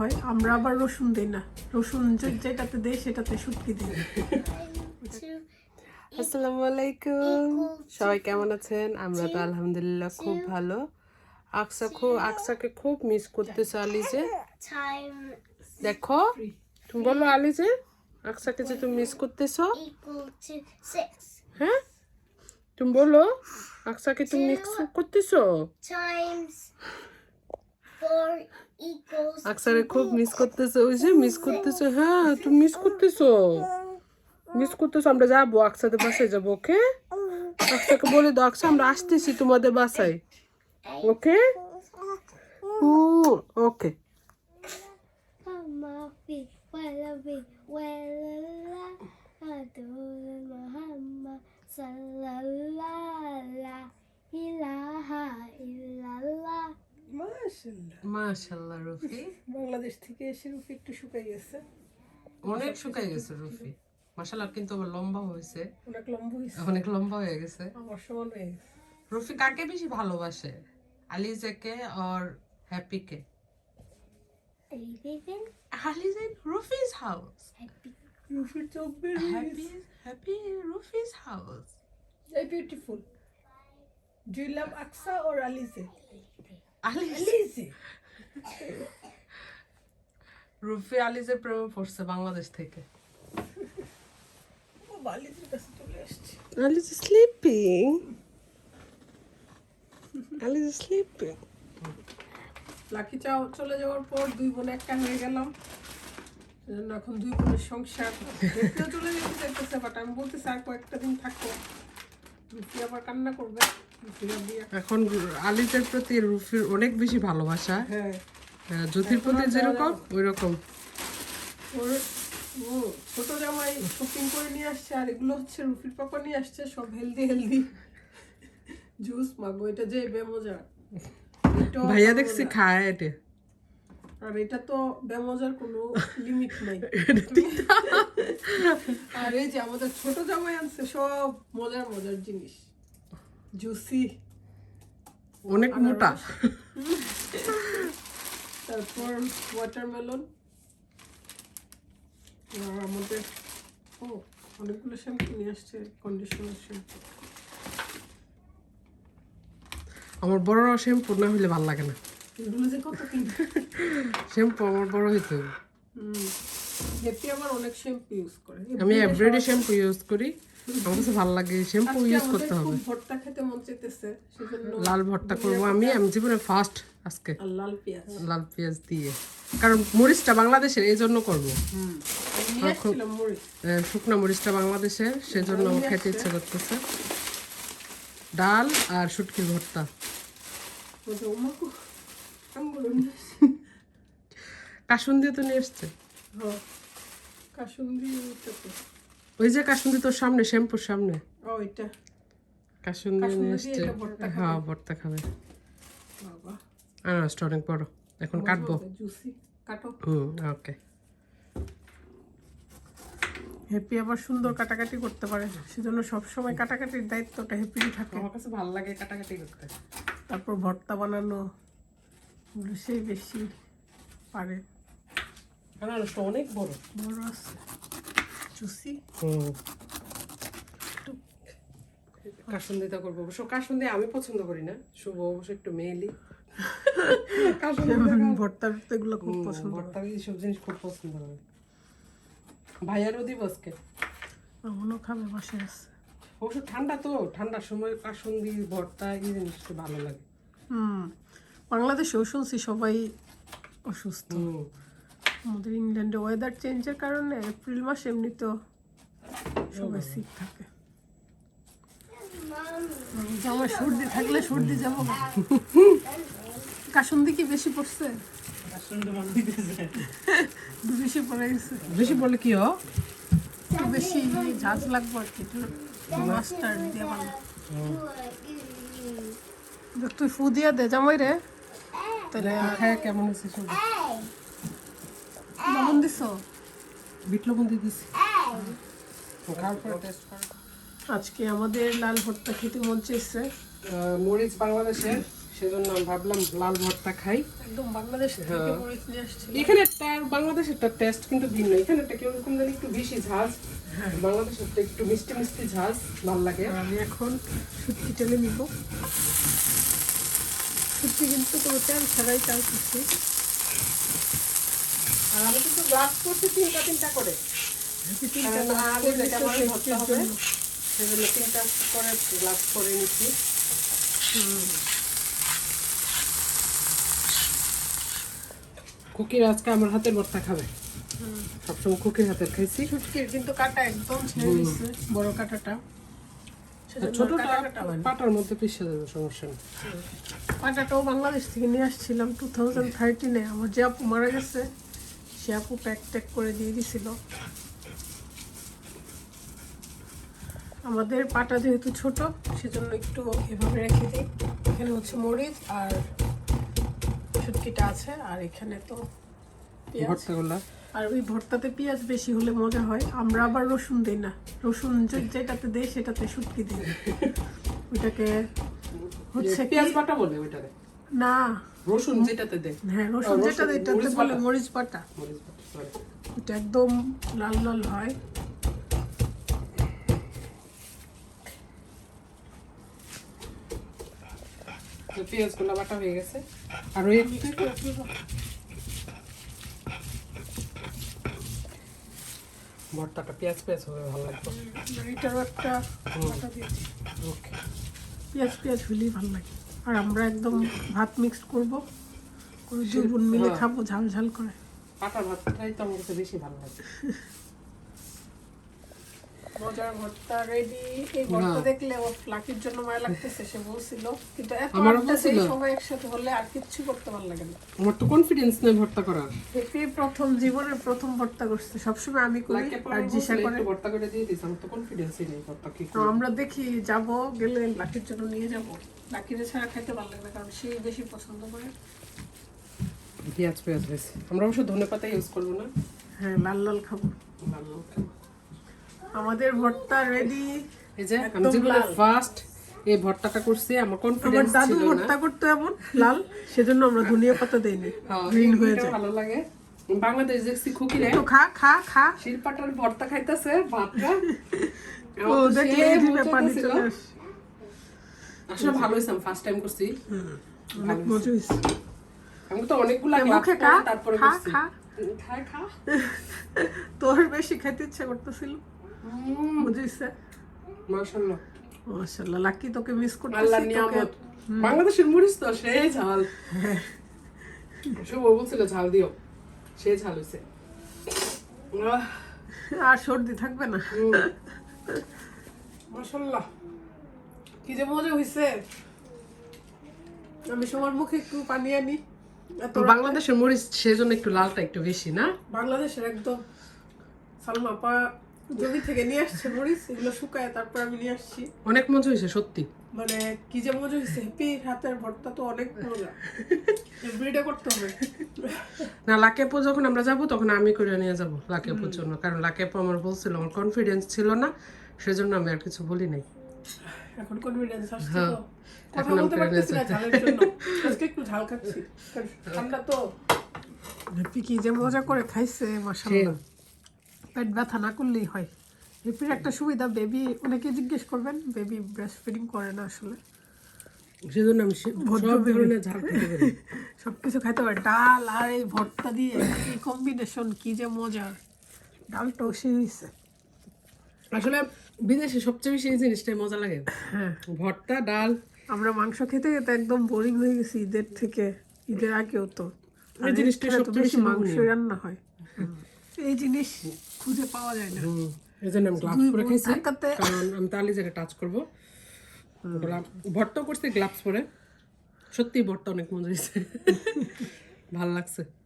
হয় আমরা আবার রসুন দিই না। রসুন যেটাতে দেয় সেটাতে শুটকি দিই। আসসালামু আলাইকুম। সবাই কেমন আছেন? আমরা তো আলহামদুলিল্লাহ খুব ভালো। আকসা খুব আকসাকে খুব মিস করতেছে আলিজে। দেখো তুমি বলো আলিজে আকসাকে যে তুমি মিস করতেছো। হ্যাঁ? তুমি বলো আকসাকে তুমি মিস করতেছো? আকসারে খুব মিস করতেছে ওই যে মিস করতেছে হ্যাঁ তুমি মিস করতেছো মিস করতেছো আমরা যাব আকসাদের বাসায় যাব ওকে আকসাকে বলে দাও আকসা আমরা আসতেছি তোমাদের বাসায় ওকে ওকে Mafi, মাশাআল্লাহ রফি। বাংলাদেশ থেকে এসে রুফি একটু শুকাই গেছে। অনেক শুকাই গেছে রফি। মাশাল্লাহ কিন্তু আবার লম্বা হয়েছে। অনেক লম্বা হয়েছে। অনেক লম্বা হয়ে গেছে। আমার সমান হয়ে গেছে। রফি কাকে বেশি ভালোবাসে? আলিজাকে আর হ্যাপিকে Anything? আলিজা রফিস হাউস. রুফির চোখ বের happy happy Rafi's house beautiful do you love Aqsa or Alizeh Aliz. Alizeh. Rufi আলিজের প্রেমে পড়ছে বাংলাদেশ থেকে। চলে স্লিপিং আলিজ স্লিপিং লাকি চাও চলে যাওয়ার পর দুই বোন একটা হয়ে গেলাম। এখন দুই বোনের সংসার। চলে যেতে চাইতেছে বাট আমি বলতেছি আর কয়েকটা দিন থাকব। রুফি আবার কান্না করবে এখন আলিজের প্রতি রুফির অনেক বেশি ভালোবাসা। হ্যাঁ। হ্যাঁ, জ্যোতির প্রতি যেরকম ওই রকম ওর ও ছোট জামাই শপিং করে নিয়ে আসছে আর এগুলো হচ্ছে রুফির পাপা নিয়ে আসছে সব হেলদি হেলদি জুস মাগো এটা যে বেমজা। ভাইয়া দেখছি খায় এটা। আর এটা তো বেমজার কোনো লিমিট নাই। আর এই যে আমাদের ছোট জামাই আনছে সব মজার মজার জিনিস। জুসি অনেক মোটা। তারপর ওয়াটারমেলন আর আমাদের ও অনেকগুলো শ্যাম্পু নিয়ে আসছে কন্ডিশনার শ্যাম্পু আমার বড় শ্যাম্পু না হইলে ভালো লাগে না। শ্যাম্পু আমার বড়। হুম। হ্যাপি আমার অনেক শ্যাম্পু ইউজ করে। আমি এভরিডে শ্যাম্পু ইউজ করি। আমার কাছে ভালো লাগে শ্যাম্পু ইউজ করতে হবে। ভর্তা খেতে মন চাইতেছে সেজন্য লাল ভর্তা করব আমি। আমি জীবনে ফার্স্ট আজকে। লাল পেঁয়াজ। লাল পেঁয়াজ দিয়ে। কারণ মরিচটা বাংলাদেশের এই জন্য করব। শুকনো মরিচটা বাংলাদেশের সেজন্য আমার খেতে ইচ্ছে করতেছে। ডাল আর শুটকির ভর্তা। বলছে, "ওমা গো, আমগুলো নিয়ে আসছি।" কাসুন দিয়ে তো নিয়ে এসছে হ্যাঁ। ওই যে কাসুন্দি তোর সামনে শ্যাম্পুর সামনে। কাসুন্দি নিয়ে এসছে। হ্যাঁ ভর্তা খাবে। বাবা, আনারসটা অনেক বড়। এখন কাটবো। হুম ওকে। হ্যাপি আবার সুন্দর কাটাকাটি করতে পারে। সেজন্য সবসময় কাটাকাটির দায়িত্বটা হ্যাপিরই থাকে। আমার কাছে ভালো লাগে কাটাকাটি করতে। তারপর ভর্তা বানানো। বেশি পারে। আনারসটা অনেক বড়। বড় আছে। জুসি হুম। কাসুন্দিটা করব অবশ্য। কাসুন্দি আমি পছন্দ করি না। শুভ অবশ্য একটু মেয়েলি। ভর্তা টর্তা এগুলো খুব পছন্দ ভর্তা এইসব জিনিস খুব পছন্দ করে ভাইয়ারও দিব আজকে এমনও খাবে বাসায় আছে। অবশ্য ঠান্ডা তো। ঠান্ডার সময় কাসুন্দি ভর্তা এই জিনিসটা ভালো লাগে। হুম। বাংলাদেশেও শুনছি সবাই অসুস্থ। আমাদের ইংল্যান্ডে ওয়েদার চেঞ্জের কারণে এপ্রিল মাস এমনি তো সবাই সিক থাকে। আমার সর্দি থাকলে সর্দি যাব। কাসুন্দি কি বেশি পড়ছে? বেশি পড়ে গেছে। বেশি বলে কি হ বেশি ঝাঁজ লাগবে আর কি মাস্টার দিয়ে দেখ তুই ফু দিয়া দে জামাই রে। তাহলে খায় কেমন হয়েছে সব লবণ দিছো? বিট লবণ দিয়ে দিছি। খাওয়ার পরে টেস্ট করো আজকে আমাদের লাল ভর্তা খেতে মন চেয়েছে মরিচ বাংলাদেশের সেজন্য আমি ভাবলাম লাল ভর্তা খাই। একদম বাংলাদেশ হ্যাঁ। মরিচ নিয়ে আসছিল এখানে বাংলাদেশের টেস্ট কিন্তু ভিন্ন। এখানে একটা কীরকম জানি একটু বেশি ঝাঁজ। বাংলাদেশের একটু মিষ্টি মিষ্টি ঝাঁজ ভালো লাগে। আমি এখন শুটকি টেলে নিব। শুটকি কিন্তু কোনো তেল ছাড়াই চাল করছি। আর আমি কিন্তু গ্লাস করছি তিনটা তিনটা করে। সেজন্য তিনটা করে গ্লাস করে নিচ্ছি। কুকির আজকে আমার হাতের ভর্তা খাবে। সবসময় কুকির হাতের খাইছি। শুটকির কিন্তু কাটা একদম ছেড়ে বড় কাটাটা। ছোটটা কাটা কাটা হয়নি। পাটার মধ্যে পিছিয়ে যাবে সমস্যা নেই। পাটাটাও বাংলাদেশ থেকে নিয়ে আসছিলাম টু থাউজেন্ড থার্টিনে আমার যে আপু মারা গেছে সে আপু প্যাক ট্যাক করে দিয়ে দিছিল। আমাদের পাটা যেহেতু ছোট সেজন্য একটু এভাবে রেখে দিই। এখানে হচ্ছে মরিচ আর শুটকিটা আছে আর এখানে তো পেঁয়াজ। আর ওই ভর্তাতে পেঁয়াজ বেশি হলে মজা হয়। আমরা আবার রসুন দিই না। রসুন যেটাতে দেই সেটাতে শুটকি দিই। ওইটাকে হচ্ছে পেঁয়াজ বাটা বলে ওইটারে না। রসুন যেটাতে দেয় হ্যাঁ রসুন রসুন, যেটা এটাতে বলে মরিচ বাটা। এটা একদম লাল লাল হয়। পেঁয়াজগুলো বাটা হয়ে গেছে। আর ওই ভর্তাটা পেঁয়াজ পেঁয়াজ হবে ভালো লাগবে। এটারও একটা দিয়েছি। ওকে। পেঁয়াজ পেঁয়াজ হলেই ভালো লাগে। আর আমরা একদম ভাত মিক্সড করব। করে দুই বোন মিলে হ্যাঁ। খাব ঝাল ঝাল করে। পাটা ভাতটাই তো আমার কাছে বেশি ভালো লাগে। মজার ভর্তা রেডি এই ভর্তা। দেখলে ও ফ্লাকির জন্য মায়া লাগতেছে সে বলছিল। কিন্তু এত আমারও সেই সময় একসাথে হলে আর কিচ্ছু করতে ভালো লাগে না। আমার তো কনফিডেন্স নেই ভর্তা করার। হেপি প্রথম জীবনের প্রথম ভর্তা করছে। সবসময় আমি করি আর জিসা করে। ভর্তা করে দিয়ে দিস আমার তো কনফিডেন্সই নেই ভর্তা কি তো আমরা দেখি যাব গেলে লাকির জন্য নিয়ে যাব। লাকিরে ছাড়া খাইতে ভালো লাগে না কারণ সে বেশি পছন্দ করে। পেঁয়াজ পেঁয়াজ হয়েছে আমরা অবশ্য ধনে পাতা ইউজ করব না। হ্যাঁ লাল লাল খাব। লাল লাল খাব। আমাদের ভর্তা রেডি এই যে আমি ফার্স্ট এই ভর্তাটা করছি আমার কনফিডেন্স ছিল না। ভর্তা করতো এমন লাল সেজন্য আমরা ধনিয়া পাতা দেইনি। গ্রিন হয়ে যায় ভালো লাগে। বাংলাদেশ দেখছি খুকিরে তো খা খা খা। শিলপাটার ভর্তা খাইতেছে ভাতটা ও দেখলে জিভে পানি চলে আসে। আসলে ভালো আমি ফার্স্ট টাইম করছি। অনেক মজা হয়েছে। আমি তো অনেকগুলা মুখে খা, তারপরে খা, খা। খা খা। তোর বেশি খেতে ইচ্ছা করতেছিল। হয়েছে মাশাআল্লাহ। মাশাআল্লাহ লাকি তোকে মিস আল্লাহ নিয়ামত। বাংলাদেশের মরিচ তো সেই ঝাল। শুভ বলছিল ঝাল দিও। সেই ঝাল আহ, আর সর্দি থাকবে না। মাশাআল্লাহ। কি যে মজা হয়েছে আমি সবার মুখে একটু পানি আনি। বাংলাদেশের মরিচ সেজন্য একটু লালটা একটু বেশি না? বাংলাদেশের একদম সালমা পা জমি থেকে নিয়ে আসছে মরিচ এগুলো শুকায় তারপর আমি নিয়ে আসছি। অনেক মজা হয়েছে সত্যি। মানে কি যে মজা হয়েছে হ্যাপি হাতের ভর্তা তো অনেক মজা। এভরিডে করতে হবে। না লাকেপো যখন আমরা যাব তখন আমি করে নিয়ে যাব লাকেপোর জন্য। কারণ লাকেপো আমার বলছিল আমার কনফিডেন্স ছিল না সেজন্য আমি আর কিছু বলি নাই। এখন কনফিডেন্স আসছে হ্যাঁ, তো। কথা বলতে পারতেছি না ঝালের জন্য। আজকে একটু ঝাল খাচ্ছি ঠান্ডা তো। হ্যাপি কি যে মজা করে খাইছে মাশাআল্লাহ। পেট ব্যথা না করলেই হয়। হ্যাপির একটা সুবিধা বেবি অনেকে জিজ্ঞেস করবেন বেবি ব্রেস্ট ফিডিং করে না আসলে। সেজন্য আমি সব ধরনের ঝাল খেতে পারি। সবকিছু খাইতে পারে। ডাল আর এই ভর্তা দিয়ে কি কম্বিনেশন কি যে মজা। ডালটাও সে হয়েছে আসলে বিদেশে সবচেয়ে বেশি এই জিনিসটাই মজা লাগে। হ্যাঁ। ভর্তা ডাল। আমরা মাংস খেতে খেতে একদম বোরিং হয়ে গেছি ঈদের থেকে। ঈদের আগেও তো। এই জিনিসটা সবচেয়ে বেশি মাংস রান্না হয়। এই জিনিস খুঁজে পাওয়া যায় না। হুম, এই জন্য আমি গ্লাভস পরে খেয়েছি। কারণ আমি তাহলে যেটা টাচ করব। ভর্তা করছি গ্লাভস পরে। সত্যি ভর্তা অনেক মজা হয়েছে। ভালো লাগছে।